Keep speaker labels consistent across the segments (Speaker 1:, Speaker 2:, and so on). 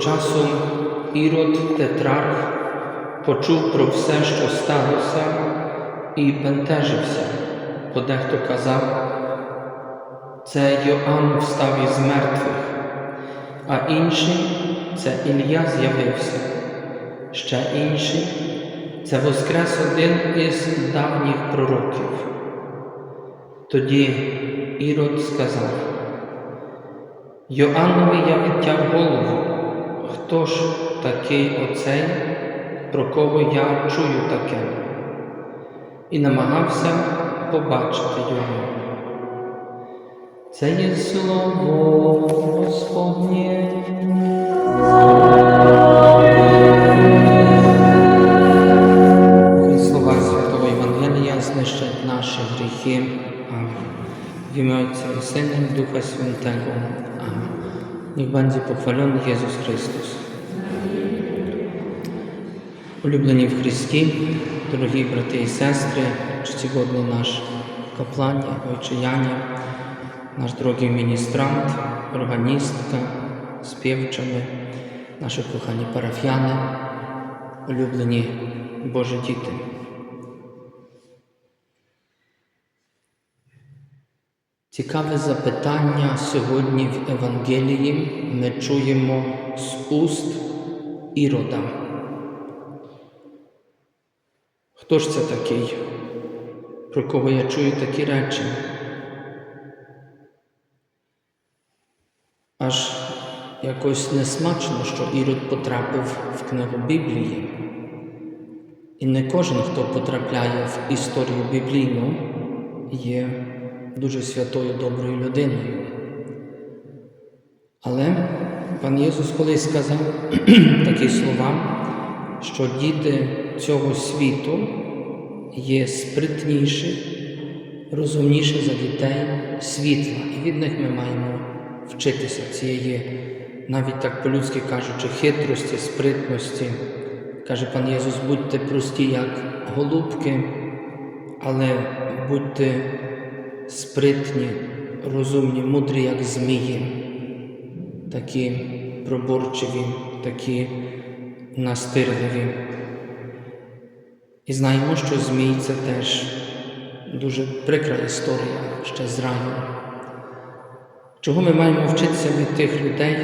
Speaker 1: Часу Ірод Тетрарх почув про все, що сталося, і бентежився, бо дехто казав, це Йоанн встав із мертвих, а інший це Ілля з'явився, ще інший це воскрес один із давніх пророків. Тоді Ірод сказав, Йоаннові я відтяв голову, хто ж такий оцей, про кого я чую таке, і намагався побачити його. Це є слово Господнє. Слова Святого Євангелія знищать наші гріхи. Амінь. W imię Ojca i Syna i Ducha Świętego. Amen. Niech będzie pochwalony Jezus Chrystus. Улюблені в Христі, дорогі брати і сестри, чтігодний наш каплані, ойчияні, наш дорогий міністрант, органістка, співчами, наші кохані парафіяни, улюблені Божі діти. Цікаве запитання сьогодні в Евангелії ми чуємо з уст Ірода. Хто ж це такий, про кого я чую такі речі? Аж якось несмачно, що Ірод потрапив в книгу Біблії. І не кожен, хто потрапляє в історію біблійну, є дуже святою доброю людиною. Але пан Єсус колись сказав такі слова, що діти цього світу є спритніші, розумніші за дітей світла, і від них ми маємо вчитися цієї, навіть так по-людськи кажучи, хитрості, спритності. Каже пан Єсус, будьте прості, як голубки, але будьте спритні, розумні, мудрі, як змії, такі проборчиві, такі настирливі. І знаємо, що Змій це теж дуже прикра історія ще з раю. Чого ми маємо вчитися від тих людей,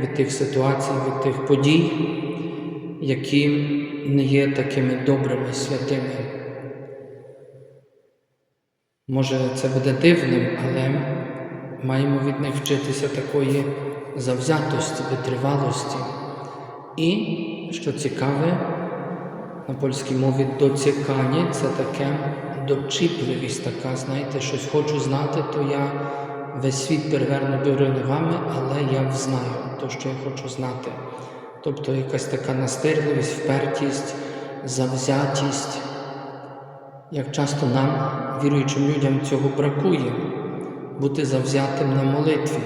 Speaker 1: від тих ситуацій, від тих подій, які не є такими добрими, святими. Може, це буде дивним, але маємо від них вчитися такої завзятості, витривалості. І, що цікаве, на польській мові доцікання це таке дочіпливість, така, знаєте, щось хочу знати, то я весь світ переверну до ногами, але я взнаю то, що я хочу знати. Тобто якась така настирливість, впертість, завзятість. Як часто нам, віруючим людям, цього бракує, бути завзятим на молитві.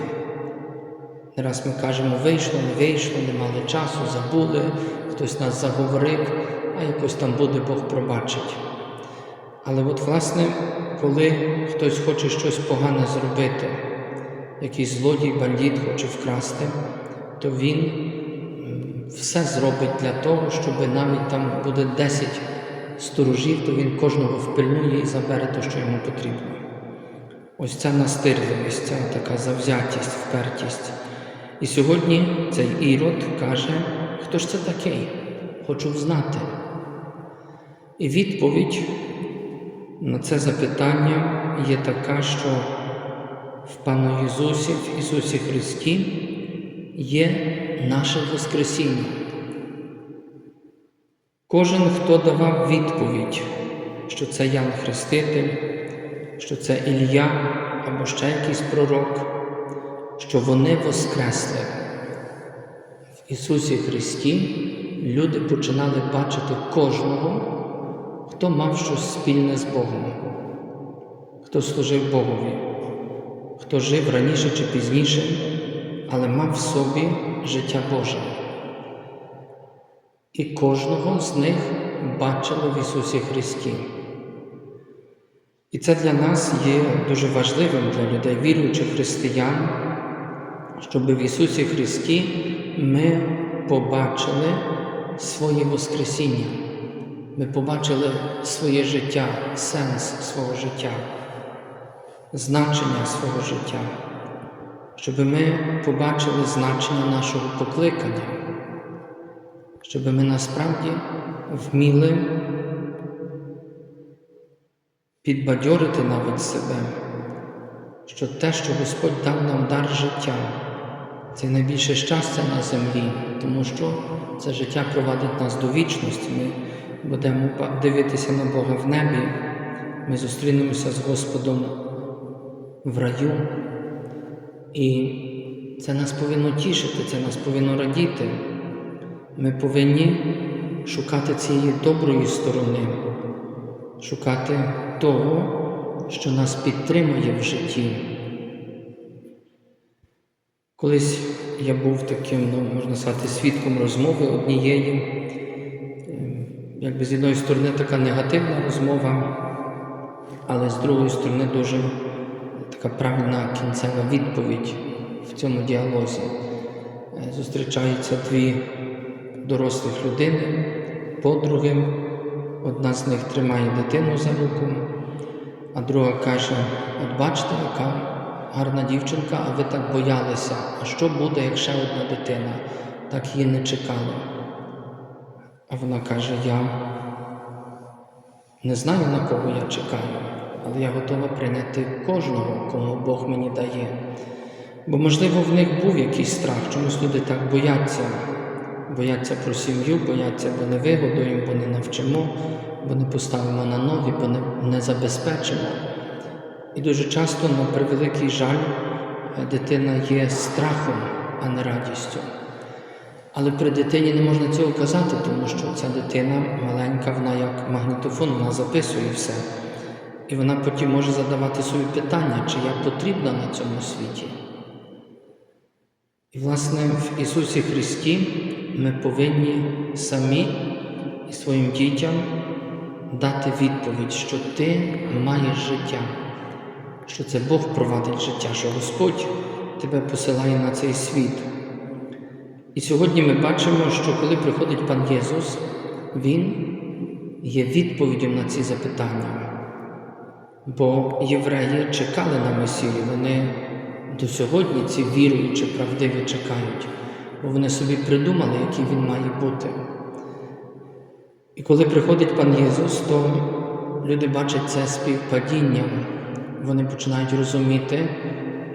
Speaker 1: Не раз ми кажемо, вийшло, не вийшло, не мали часу, забули, хтось нас заговорив, а якось там буде Бог пробачить. Але от, власне, коли хтось хоче щось погане зробити, якийсь злодій, бандит хоче вкрасти, то він все зробить для того, щоб навіть там буде 10 сторожів, то він кожного впильнує і забере те, що йому потрібно. Ось ця настирливість, ця така завзятість, впертість. І сьогодні цей Ірод каже, хто ж це такий? Хочу знати. І відповідь на це запитання є така, що в Пану Ісусі, в Ісусі Христі є наше Воскресіння. Кожен, хто давав відповідь, що це Ян Хреститель, що це Ілля або ще якийсь пророк, що вони воскресли. В Ісусі Христі люди починали бачити кожного, хто мав щось спільне з Богом, хто служив Богові. хто жив раніше чи пізніше, але мав в собі життя Боже. І кожного з них бачили в Ісусі Христі. І це для нас є дуже важливим для людей, віруючих християн, щоб в Ісусі Христі ми побачили своє Воскресіння, ми побачили своє життя, сенс свого життя, значення свого життя, щоб ми побачили значення нашого покликання, щоб ми насправді вміли підбадьорити навіть себе, що те, що Господь дав нам дар життя, це найбільше щастя на землі, тому що це життя провадить нас до вічності. Ми будемо дивитися на Бога в небі, ми зустрінемося з Господом в раю. І це нас повинно тішити, це нас повинно радіти. Ми повинні шукати цієї доброї сторони, шукати того, що нас підтримує в житті. Колись я був таким, ну, можна сказати, свідком розмови однієї, Ем, якби з однієї сторони така негативна розмова, але з другої сторони дуже така правильна кінцева відповідь в цьому діалозі. Е, Зустрічаються дві дорослих людини, подруги. Одна з них тримає дитину за руку, а друга каже: От бачите, яка гарна дівчинка, а ви так боялися. А що буде, як ще одна дитина? Так її не чекали. А вона каже: Я не знаю, на кого я чекаю, але я готова прийняти кожного, кого Бог мені дає. Бо, можливо, в них був якийсь страх, чомусь люди так бояться. Бояться про сім'ю, бояться, бо не вигодуємо, бо не навчимо, бо не поставимо на ноги, бо не, не забезпечимо. І дуже часто, на превеликий жаль, дитина є страхом, а не радістю. Але при дитині не можна цього казати, тому що ця дитина маленька, вона як магнітофон, вона записує все. І вона потім може задавати собі питання, чи я потрібна на цьому світі. І, власне, в Ісусі Христі ми повинні самі і своїм дітям дати відповідь, що ти маєш життя, що це Бог провадить життя, що Господь тебе посилає на цей світ. І сьогодні ми бачимо, що коли приходить пан Єсус, Він є відповіддю на ці запитання. Бо євреї чекали на Месію, вони до сьогодні ці віруючі, правдиві чекають, бо вони собі придумали, який він має бути. І коли приходить пан Єсус, то люди бачать це співпадінням. Вони починають розуміти,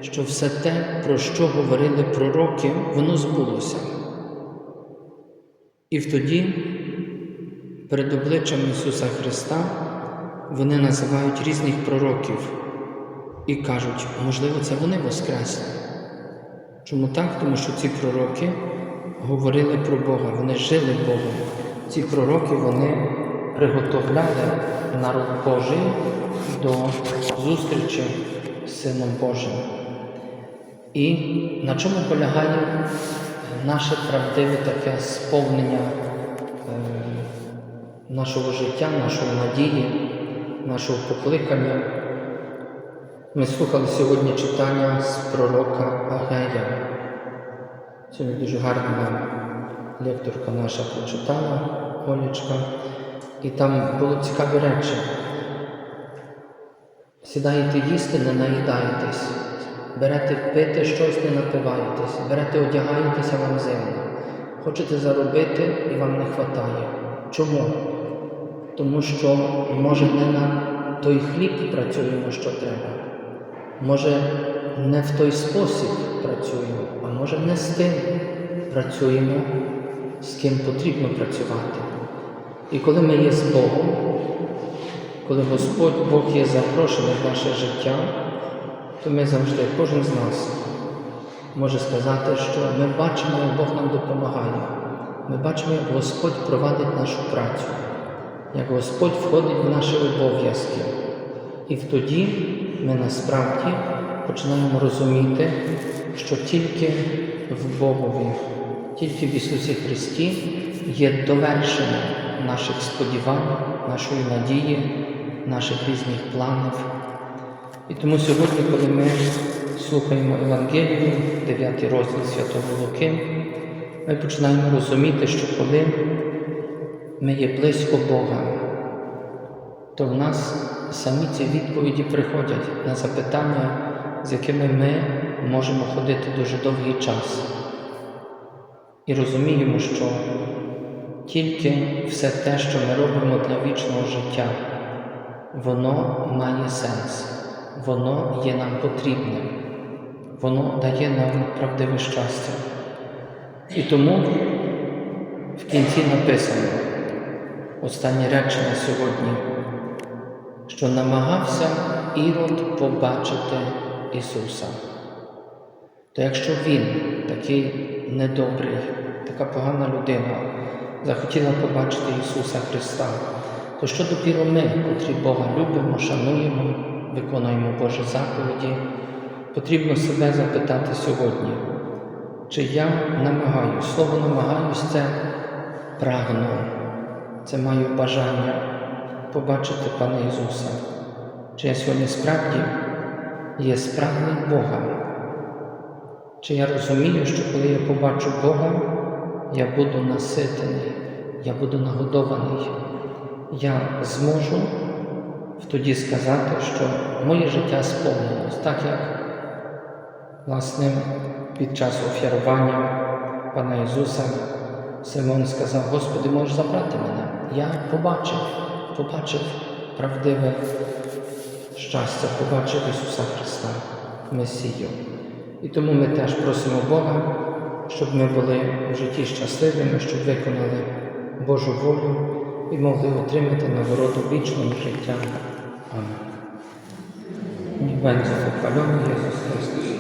Speaker 1: що все те, про що говорили пророки, воно збулося. І тоді, перед обличчям Ісуса Христа, вони називають різних пророків і кажуть, можливо, це вони воскресли. Чому так? Тому що ці пророки говорили про Бога, вони жили Богом. Ці пророки вони приготовляли народ Божий до зустрічі з Сином Божим. І на чому полягає наше правдиве таке сповнення е, нашого життя, нашої надії, нашого покликання? Ми слухали сьогодні читання з пророка Агея. Сьогодні дуже гарна лекторка наша прочитала, Олечка, і там були цікаві речі. Сідаєте їсти, не наїдаєтесь, берете пити щось, не напиваєтесь, берете одягаєтеся вам зимно. Хочете заробити і вам не вистачає. Чому? Тому що, може, не на той хліб працюємо, що треба. Може, не в той спосіб працюємо, а може не з тим працюємо, з ким потрібно працювати. І коли ми є з Богом, коли Господь Бог є запрошений в наше життя, то ми завжди, кожен з нас може сказати, що ми бачимо, як Бог нам допомагає. Ми бачимо, як Господь провадить нашу працю, як Господь входить в наші обов'язки. І тоді ми насправді починаємо розуміти, що тільки в Богові, тільки в Ісусі Христі є довершення наших сподівань, нашої надії, наших різних планів. І тому сьогодні, коли ми слухаємо Євангелію, 9 розділ Святого Луки, ми починаємо розуміти, що коли ми є близько Бога, то в нас самі ці відповіді приходять на запитання, з якими ми можемо ходити дуже довгий час. І розуміємо, що тільки все те, що ми робимо для вічного життя, воно має сенс, воно є нам потрібним, воно дає нам правдиве щастя. І тому в кінці написано останнє речення сьогодні, що намагався Ірод побачити Ісуса. То якщо Він такий недобрий, така погана людина, захотіла побачити Ісуса Христа, то що допіру ми, котрі Бога любимо, шануємо, виконуємо Божі заповіді, потрібно себе запитати сьогодні, чи я намагаюсь, слово намагаюсь це прагну, це маю бажання побачити Пана Ісуса. Чи я сьогодні справді є справний Бога? Чи я розумію, що коли я побачу Бога, я буду наситений, я буду нагодований, я зможу тоді сказати, що моє життя сповнилось, так як власне під час офірування Пана Ісуса Симон сказав, Господи, можеш забрати мене. Я побачив, побачив правдиве щастя, побачив Ісуса Христа, Месію. І тому ми теж просимо Бога, щоб ми були в житті щасливими, щоб виконали Божу волю і могли отримати нагороду вічного життя. Амінь. Niech będzie pochwalony Jezus.